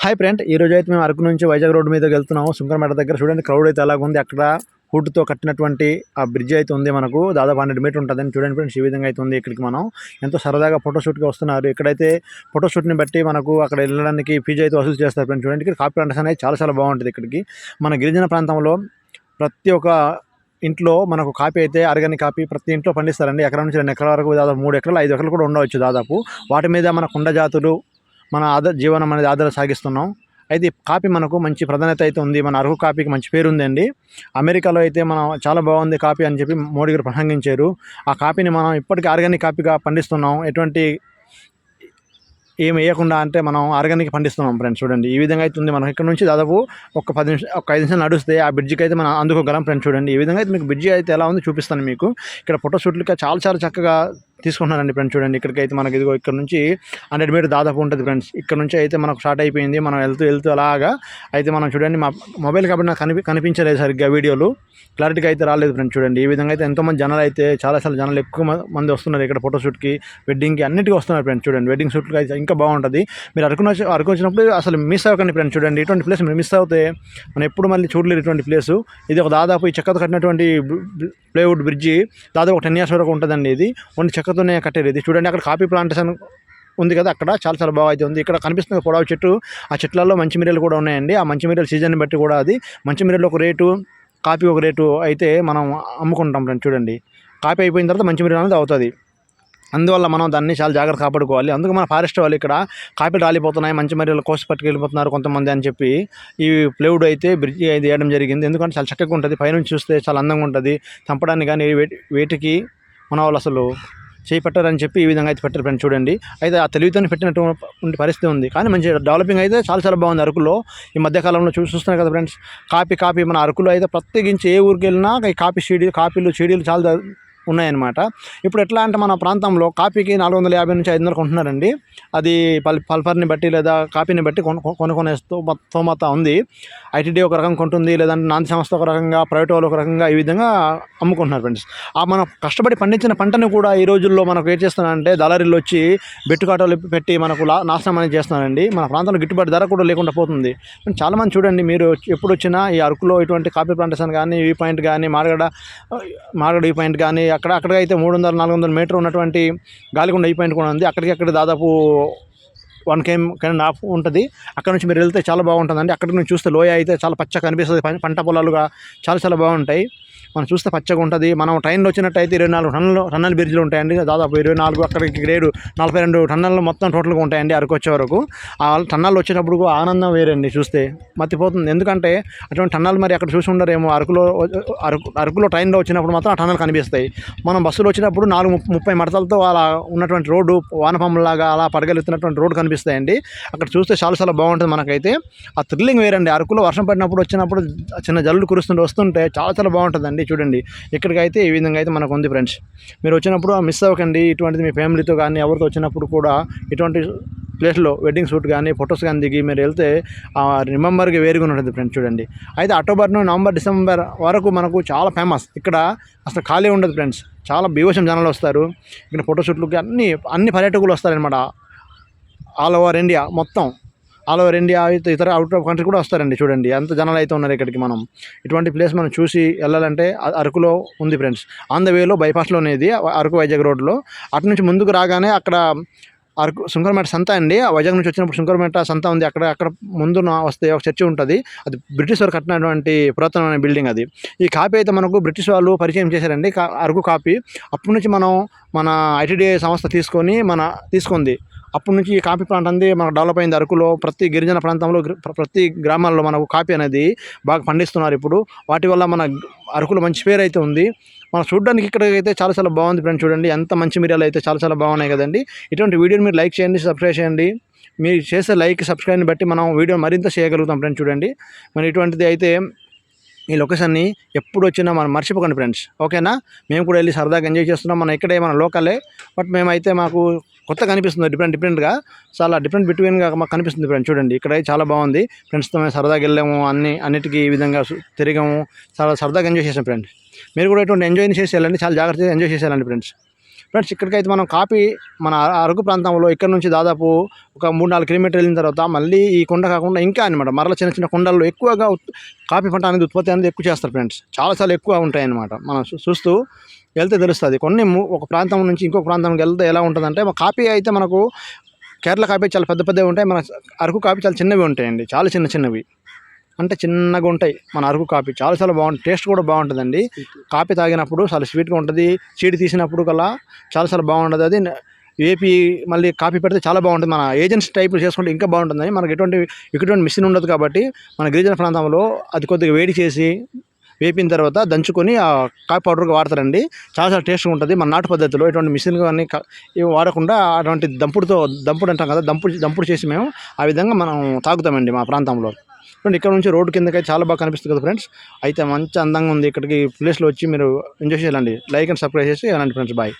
Hi friend ఈ రోజు అయితే మేము అరకు నుంచి వైజాగ్ రోడ్ మీదకి వెళ్తున్నాము. సుంకరమేట దగ్గర చూడండి క్రౌడ్ అయితే ఎలాగ ఉంది అక్కడ హుడ్తో కట్టినటువంటి ఆ బ్రిడ్జ్ అయితే ఉంది మనకు. దాదాపు హండ్రెడ్ మీటర్ ఉంటుందని చూడండి ఫ్రెండ్స్ ఈ విధంగా అయితే ఉంది ఇక్కడికి మనం. ఎంతో సరదాగా ఫోటోషూట్కి వస్తున్నారు. ఇక్కడైతే ఫోటోషూట్ని బట్టి మనకు అక్కడ వెళ్ళడానికి ఫీజు అయితే వసూలు చేస్తారు ఫ్రెండ్స్ చూడండి ఇక్కడ కాపీ ప్లాంటర్స్ అనేది చాలా చాలా బాగుంటుంది ఇక్కడికి. మన గిరిజన ప్రాంతంలో ప్రతి ఒక్క ఇంట్లో మనకు కాపీ అయితే ఆర్గానిక్ కాపీ ప్రతి ఇంట్లో పండిస్తారండి. ఎకరం నుంచి రెండు ఎకరాల వరకు దాదాపు మూడు ఎకరాలు ఐదు ఎకరాలు కూడా ఉండవచ్చు దాదాపు. వాటి మీద మన కుండ జాతులు మన ఆధార జీవనం అనేది ఆధార సాగిస్తున్నాం. అయితే కాపీ మనకు మంచి ప్రాధాన్యత అయితే ఉంది. మన అరకు కాపీకి మంచి పేరు ఉందండి అమెరికాలో అయితే మనం చాలా బాగుంది కాపీ అని చెప్పి మోడీ గారు ప్రసంగించారు. ఆ కాపీని మనం ఇప్పటికీ ఆర్గానిక్ కాపీగా పండిస్తున్నాం. ఎటువంటి ఏమి వేయకుండా అంటే మనం ఆర్గానిక్ పండిస్తున్నాం ఫ్రెండ్స్ చూడండి. ఈ విధంగా అయితే ఉంది. మనం ఇక్కడ నుంచి దాదాపు ఒక పది నిమిషం ఒక ఐదు నిమిషాలు నడుస్తే ఆ బ్రిడ్జికి అయితే మనం అందుకోగలం ఫ్రెండ్స్ చూడండి. ఈ విధంగా అయితే మీకు బ్రిడ్జి అయితే ఎలా ఉందో చూపిస్తాను మీకు. ఇక్కడ ఫోటోషూట్లుగా చాలా చాలా చక్కగా తీసుకుంటున్నారండి ఫ్రెండ్స్ చూడండి ఇక్కడికి అయితే మనకి ఇదిగో ఇక్కడ నుంచి హండ్రెడ్ మీటర్ దాదాపు ఉంటుంది ఫ్రెండ్స్ ఇక్కడ నుంచి అయితే మనకు స్టార్ట్ అయిపోయింది మనం వెళ్తూ వెళ్తూ అలాగా. అయితే మనం చూడండి మా మొబైల్ కాబట్టి నాకు కనిపి కనిపించలేదు సరిగ్గా వీడియోలు. క్లారిటీగా అయితే రాలేదు ఫ్రెండ్స్ చూడండి. ఈ విధంగా అయితే ఎంతోమంది జనాలు అయితే చాలా చాలా జనాలు ఎక్కువ మంది వస్తున్నారు ఇక్కడ ఫోటోషూట్కి వెడ్డింగ్కి అన్నిటికీ వస్తున్నారు ఫ్రెండ్స్ చూడండి వెడ్డింగ్ షూట్కి అయితే ఇంకా బాగుంటుంది. మీరు అరకు అరకు వచ్చినప్పుడు అసలు మిస్ అవ్వకండి ఫ్రెండ్స్ చూడండి ఇటువంటి ప్లేస్ మీరు మిస్ అవుతే మనం ఎప్పుడు మళ్ళీ చూడలేరు ఇటువంటి ప్లేస్ ఇది ఒక దాదాపు ఈ చెక్కతో కట్టినటువంటి ప్లేవుడ్ బ్రిడ్జి దాదాపు ఒక టెన్ ఇయర్స్ వరకు ఉంటుందండి ఇది. ఓన్లీ చెక్కతోనే కట్టేది. ఇది చూడండి అక్కడ కాఫీ ప్లాంటేషన్ ఉంది కదా అక్కడ చాలా చాలా బాగా అయితే ఉంది. ఇక్కడ కనిపిస్తున్న పొడవు చెట్టు ఆ చెట్లలో మంచి మిరియలు కూడా ఉన్నాయండి. ఆ మంచి మిరియల్ సీజన్ బట్టి కూడా అది మంచి మిరియలు ఒక రేటు కాఫీ ఒక రేటు అయితే మనం అమ్ముకుంటాం చూడండి. కాఫీ అయిపోయిన తర్వాత మంచి మిరియలు అనేది అవుతుంది. అందువల్ల మనం దాన్ని చాలా జాగ్రత్త కాపాడుకోవాలి. అందుకు మన ఫారెస్ట్ వాళ్ళు ఇక్కడ కాపీలు రాలిపోతున్నాయి మంచి మర్యాలు కోసి పట్టుకెళ్ళిపోతున్నారు కొంతమంది అని చెప్పి. ఈ ప్లేవుడ్ అయితే బ్రిడ్జ్ అయితే వేయడం జరిగింది. ఎందుకంటే చాలా చక్కగా ఉంటుంది పైనుంచి చూస్తే చాలా అందంగా ఉంటుంది. చంపడానికి కానీ వేటికి మన వాళ్ళు అసలు చేయి పెట్టారని చెప్పి ఈ విధంగా అయితే పెట్టారు ఫ్రెండ్స్ చూడండి. అయితే ఆ తెలివితోనే పెట్టినటువంటి పరిస్థితి ఉంది. కానీ మంచి డెవలపింగ్ అయితే చాలా చాలా బాగుంది అరకులో. ఈ మధ్యకాలంలో చూ చూస్తున్నారు కదా ఫ్రెండ్స్. కాపీ కాపీ మన అరకులో అయితే ప్రత్యేకించి ఏ ఊరికి వెళ్ళినా ఈ కాపీ షీడీలు కాపీలు షీడీలు చాలా ఉన్నాయన్నమాట. ఇప్పుడు ఎట్లా అంటే మన ప్రాంతంలో కాపీకి నాలుగు వందల యాభై నుంచి ఐదు వందలు కొంటున్నారండి. అది పల్ పల్పర్ని బట్టి లేదా కాపీని బట్టి కొను కొనుక్కునే స్తోమత ఉంది. ఐటీడీ ఒక రకంగా కొంటుంది లేదంటే నాంది సంస్థ ఒక రకంగా ప్రైవేట్ వాళ్ళు ఒక రకంగా ఈ విధంగా అమ్ముకుంటున్నారు ఫ్రెండ్స్. ఆ మనం కష్టపడి పండించిన పంటను కూడా ఈ రోజుల్లో మనకు ఏం చేస్తున్నారంటే దళారీలు వచ్చి బెట్టుకాటలు పెట్టి మనకు లా నాశనం అనేది చేస్తున్నారండి. మన ప్రాంతంలో గిట్టుబాటు ధర కూడా లేకుండా పోతుంది. చాలామంది చూడండి మీరు ఎప్పుడు వచ్చినా ఈ అరకులో ఇటువంటి కాఫీ ప్లాంటేషన్ కానీ వ్యూ పాయింట్ కానీ మార్గడ మార్గడ వ్యూ పాయింట్ కానీ అక్కడ అక్కడ అయితే మూడు వందల నాలుగు వందల మీటర్ ఉన్నటువంటి గాలికొండ వ్యూ పాయింట్ కూడా ఉంది. అక్కడికి అక్కడ దాదాపు వన్ కేమ్ కానీ హాఫ్ ఉంటుంది. అక్కడ నుంచి మీరు వెళ్తే చాలా బాగుంటుందండి. అక్కడ నుంచి చూస్తే లోయ అయితే చాలా పచ్చగా కనిపిస్తుంది. పంట పొలాలుగా చాలా చాలా బాగుంటాయి. మనం చూస్తే పచ్చగా ఉంటుంది. మనం ట్రైన్లో వచ్చినట్టయితే ఇరవై నాలుగు టన్నులు టన్నల్ బ్రిడ్జ్లు ఉంటాయండి. దాదాపు ఇరవై నాలుగు అక్కడికి గ్రేడు నలభై రెండు టన్నులు మొత్తం టోటల్గా ఉంటాయండి అరకు వచ్చే వరకు. ఆ టన్నాలు వచ్చేటప్పుడు ఆనందం వేరండి చూస్తే. మర్చిపోతుంది ఎందుకంటే అటువంటి టన్నాలు మరి అక్కడ చూసి ఉండరేమో. అరకులో అరకు అరకులో ట్రైన్లో వచ్చినప్పుడు మాత్రం ఆ టన్నలు కనిపిస్తాయి. మనం బస్సులో వచ్చినప్పుడు నాలుగు ముప్పై మడతలతో అలా ఉన్నటువంటి రోడ్డు వానపంలాగా అలా పడగలుగుతున్నటువంటి రోడ్డు కనిపిస్తాయండి. అక్కడ చూస్తే చాలా చాలా బాగుంటుంది మనకైతే. ఆ థ్రిల్లింగ్ వేరండి. అరకులో వర్షం పడినప్పుడు వచ్చినప్పుడు చిన్న జల్లులు కురుస్తుంటే వస్తుంటే చాలా చాలా బాగుంటుందండి. చూడండి. ఇక్కడికైతే ఈ విధంగా అయితే మనకు ఉంది ఫ్రెండ్స్ మీరు వచ్చినప్పుడు మిస్ అవ్వకండి. ఇటువంటిది మీ ఫ్యామిలీతో కానీ ఎవరితో వచ్చినప్పుడు కూడా ఇటువంటి ప్లేస్లో వెడ్డింగ్ షూట్ కానీ ఫొటోస్ కానీ దిగి మీరు వెళ్తే ఆ వేరుగా ఉంటుంది ఫ్రెండ్స్ చూడండి. అయితే అక్టోబర్ నుండి నవంబర్ డిసెంబర్ వరకు మనకు చాలా ఫేమస్ ఇక్కడ అసలు ఖాళీ ఉండదు ఫ్రెండ్స్ చాలా బీవోషం జనాలు వస్తారు. ఇక్కడ ఫోటోషూట్లకి అన్ని అన్ని పర్యాటకులు వస్తారనమాట ఆల్ ఓవర్ ఇండియా మొత్తం. ఆల్ ఓవర్ ఇండియా ఇతర అవుట్ ఆఫ్ కంట్రీ కూడా వస్తారండి చూడండి. ఎంత జనాలు అయితే ఉన్నారు ఇక్కడికి మనం. ఇటువంటి ప్లేస్ మనం చూసి వెళ్ళాలంటే అరకులో ఉంది ఫ్రెండ్స్ ఆన్ ద వేలో బైపాస్లో అనేది అరకు వైజాగ్ రోడ్లో. అటు నుంచి ముందుకు రాగానే అక్కడ అరకు శుంకరమేట సంత అండి. ఆ వైజాగ్ నుంచి వచ్చినప్పుడు శుంకరమేట సంత ఉంది. అక్కడ అక్కడ ముందు వస్తే ఒక చర్చి ఉంటుంది. అది బ్రిటిష్ వారు కట్టినటువంటి పురాతనమైన బిల్డింగ్ అది. ఈ కాపీ అయితే మనకు బ్రిటిష్ వాళ్ళు పరిచయం చేశారండి. కా- అరకు కాపీ. అప్పటి నుంచి మనం మన ఐటీడీఐ సంస్థ తీసుకొని మన తీసుకుంది. అప్పటి నుంచి ఈ కాఫీ ప్లాంట్ అనేది మనకు డెవలప్ అయింది అరకులో. ప్రతి గిరిజన ప్రాంతంలో ప్రతి గ్రామాల్లో మనకు కాఫీ అనేది బాగా పండిస్తున్నారు ఇప్పుడు. వాటి వల్ల మన అరకులో మంచి పేరు అయితే ఉంది. మనం చూడడానికి ఇక్కడ అయితే చాలా చాలా బాగుంది ఫ్రెండ్స్ చూడండి. ఎంత మంచి మిరియాలు అయితే చాలా చాలా బాగున్నాయి కదండి. ఇటువంటి వీడియోని మీరు లైక్ చేయండి సబ్స్క్రైబ్ చేయండి. మీరు చేసే లైక్ సబ్స్క్రైబ్ని బట్టి మనం వీడియో మరింత చేయగలుగుతాం ఫ్రెండ్స్ చూడండి. మరి ఇటువంటిది అయితే ఈ లొకేషన్ని ఎప్పుడు వచ్చినా మనం మర్చిపోకండి ఫ్రెండ్స్. ఓకేనా? మేము కూడా వెళ్ళి సరదాగా ఎంజాయ్ చేస్తున్నాం. మనం ఇక్కడే మన లోకలే. బట్ మేమైతే మాకు కొత్తగా కనిపిస్తుంది డిఫరెంట్ డిఫరెంట్గా. చాలా డిఫరెంట్ బిట్వీన్గా మాకు కనిపిస్తుంది ఫ్రెండ్స్. చూడండి ఇక్కడ చాలా బాగుంది. ఫ్రెండ్స్తో మేము సరదాగా వెళ్ళాము. అన్ని అన్నిటికీ ఈ విధంగా తిరిగాము. చాలా సరదాగా ఎంజాయ్ చేసాం ఫ్రెండ్స్. మీరు కూడా ఎటువంటి ఎంజాయ్ చేసి వెళ్ళండి. చాలా జాగ్రత్తగా ఎంజాయ్ చేసేయాలండి ఫ్రెండ్స్. ఫ్రెండ్స్ ఇక్కడికైతే మనం కాపీ మన అరకు ప్రాంతంలో ఇక్కడ నుంచి దాదాపు ఒక మూడు నాలుగు కిలోమీటర్లు వెళ్ళిన తర్వాత మళ్ళీ ఈ కొండ కాకుండా ఇంకా అనమాట మరల చిన్న చిన్న కొండల్లో ఎక్కువగా కాఫీ పంట అనేది ఉత్పత్తి అనేది ఎక్కువ చేస్తారు ఫ్రెండ్స్. చాలాసార్లు ఎక్కువ ఉంటాయన్నమాట. మనం చూస్తూ వెళ్తే తెలుస్తుంది. కొన్ని ఒక ప్రాంతం నుంచి ఇంకొక ప్రాంతంకి వెళ్తే ఎలా ఉంటుందంటే కాపీ అయితే మనకు కేరళ కాపీ చాలా పెద్ద పెద్దవి ఉంటాయి. మన అరకు కాపీ చాలా చిన్నవి ఉంటాయండి. చాలా చిన్న చిన్నవి. అంటే చిన్నగా ఉంటాయి మన అరకు కాఫీ. చాలా చాలా బాగుంటుంది టేస్ట్ కూడా బాగుంటుందండి. కాఫీ తాగినప్పుడు చాలా స్వీట్గా ఉంటుంది. చీడి తీసినప్పుడు కల్లా చాలా చాలా బాగుంటుంది అది ఏపీ మళ్ళీ కాపీ పెడితే చాలా బాగుంటుంది. మన ఏజెన్సీ టైప్ చేసుకుంటే ఇంకా బాగుంటుంది మనకి ఎటువంటి ఎటువంటి మిషన్ ఉండదు కాబట్టి మన గిరిజన ప్రాంతంలో అది కొద్దిగా వేడి చేసి వేపిన తర్వాత దంచుకొని ఆ కాఫీ పౌడర్గా వాడతారండి. చాలా చాలా టేస్ట్గా ఉంటుంది. మన నాటు పద్ధతిలో ఎటువంటి మిషన్ కానీ వాడకుండా అటువంటి దంపుడుతో దంపుడు అంటాం కదా దంపుడు దంపుడు చేసి మేము ఆ విధంగా మనం తాగుతామండి మా ప్రాంతంలో. ఫ్రెండ్ ఇక్కడ నుంచి రోడ్డు కిందకి చాలా బాగా కనిపిస్తుంది కదా ఫ్రెండ్స్. అయితే మంచి అందంగా ఉంది. ఇక్కడికి ప్లేస్లో వచ్చి మీరు ఎంజాయ్ చేయాలండి. లైక్ అండ్ సబ్స్క్రైబ్ చేసి అలాంటి ఫ్రెండ్స్ బాయ్